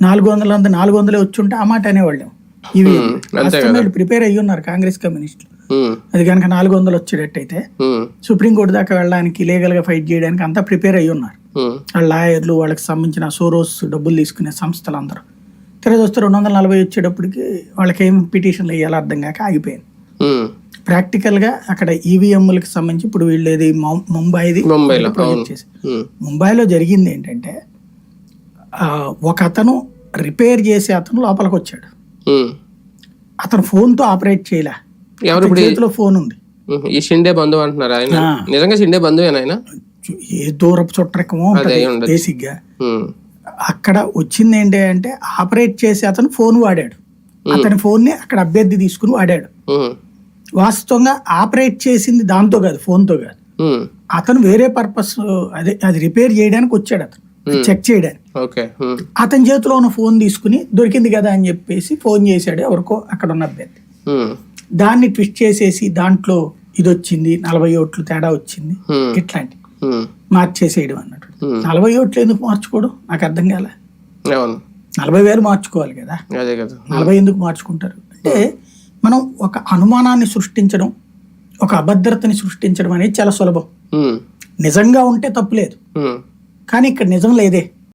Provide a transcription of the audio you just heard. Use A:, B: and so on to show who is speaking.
A: నాలుగు వందల అంత నాలుగు వందలే వచ్చి ఉంటే ఆ మాట అనేవాళ్ళం. ఇవి ప్రిపేర్ అయ్యి ఉన్నారు కాంగ్రెస్ కమ్యూనిస్టులు. అది కనుక నాలుగు వందలు వచ్చేటట్టయితే సుప్రీంకోర్టు దాకా వెళ్ళడానికి లీగల్గా ఫైట్ చేయడానికి అంతా ప్రిపేర్ అయ్యి ఉన్నారు. వాళ్ళ లాయర్లు వాళ్ళకి సంబంధించిన సోరోస్ డబ్బులు తీసుకునే సంస్థలు అందరూ. తిరగ వస్తే రెండు వందల నలభై వచ్చేటప్పటికి వాళ్ళకి ఏం పిటిషన్లు వేయాలో అర్థం కాక ఆగిపోయింది. ప్రాక్టికల్గా అక్కడ ఈవీఎంలకు సంబంధించి ఇప్పుడు వీళ్ళు ఏది ముంబైది ప్రాజెక్ట్ చేసి. ముంబైలో జరిగింది ఏంటంటే ఒక అతను రిపేర్ చేసే అతను లోపలికి వచ్చాడు. అతను phone తో ఆపరేట్ చేయలే. చేతిలో ఫోన్ ఉంది.
B: ఈ షిండే బంధువు అంటున్నారు ఆయన. నిజంగా షిండే బంధువేనా ఆయన?
A: ఏ దూరపు చుట్టరకమో
B: అదే అయి ఉండొచ్చు.
A: బేసిక్గా
B: ఉమ్,
A: అక్కడ వచ్చింది ఏంటి అంటే ఆపరేట్ చేసే అతను ఫోన్ వాడాడు. అతని ఫోన్ని అక్కడ అభ్యర్థి తీసుకుని వాడాడు. వాస్తవంగా ఆపరేట్ చేసింది దాంతో కాదు phone తో కాదు అతను వేరే పర్పస్ అదే అది రిపేర్ చేయడానికి వచ్చాడు అతను. చెక్ చేయడానికి.
B: ఓకే ఉమ్,
A: అతని చేతిలో ఉన్న ఫోన్ తీసుకుని దొరికింది కదా అని చెప్పేసి ఫోన్ చేశాడు ఎవరికో అక్కడ ఉన్న అభ్యర్థి.
B: ఉమ్,
A: దాన్ని ట్విస్ట్ చేసేసి దాంట్లో ఇది వచ్చింది నలభై ఓట్లు తేడా వచ్చింది ఇట్లాంటి. మార్చేసేయడం అన్నట్టు.
B: Hmm.
A: నలభై ఓట్లు ఎందుకు మార్చుకోవడం? నాకు అర్థం కాలే. నలభై వేలు మార్చుకోవాలి కదా. నలభై ఎందుకు మార్చుకుంటారు? అంటే మనం ఒక అనుమానాన్ని సృష్టించడం ఒక అభద్రతని సృష్టించడం అనేది చాలా సులభం. నిజంగా ఉంటే తప్పులేదు కానీ ఇక్కడ నిజం లేదే.